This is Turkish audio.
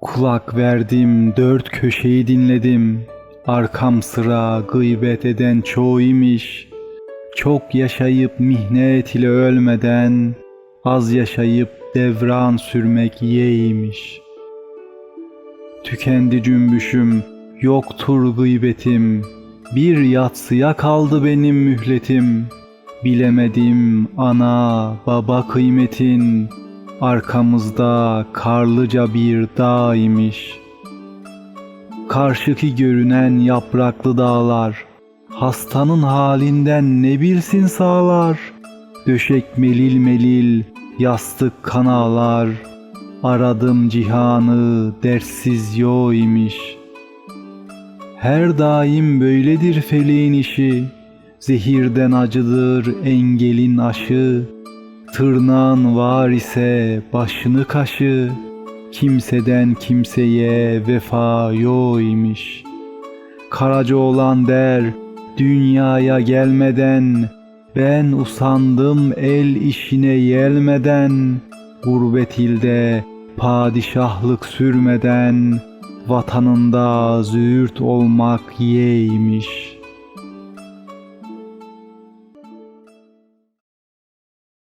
Kulak verdim, dört köşeyi dinledim. Arkam sıra gıybet eden çoğu imiş. Çok yaşayıp mihnet ile ölmeden, az yaşayıp devran sürmek yeğiymiş. Tükendi cümbüşüm, yoktur gıybetim. Bir yatsıya kaldı benim mühletim. Bilemedim ana baba kıymetin. Arkamızda karlıca bir dağ imiş. Karşıki görünen yapraklı dağlar, Hastanın halinden ne bilsin sağlar. Döşek melil melil, yastık kanalar. Aradım cihanı, dertsiz yo imiş. Her daim böyledir feleğin işi. Zehirden acıdır engelin aşı. Tırnağın var ise başını kaşı. Kimseden kimseye vefa yo imiş. Karaca olan der, dünyaya gelmeden ben usandım el işine yelmeden gurbet ilde padişahlık sürmeden vatanında züğürt olmak yeğmiş.''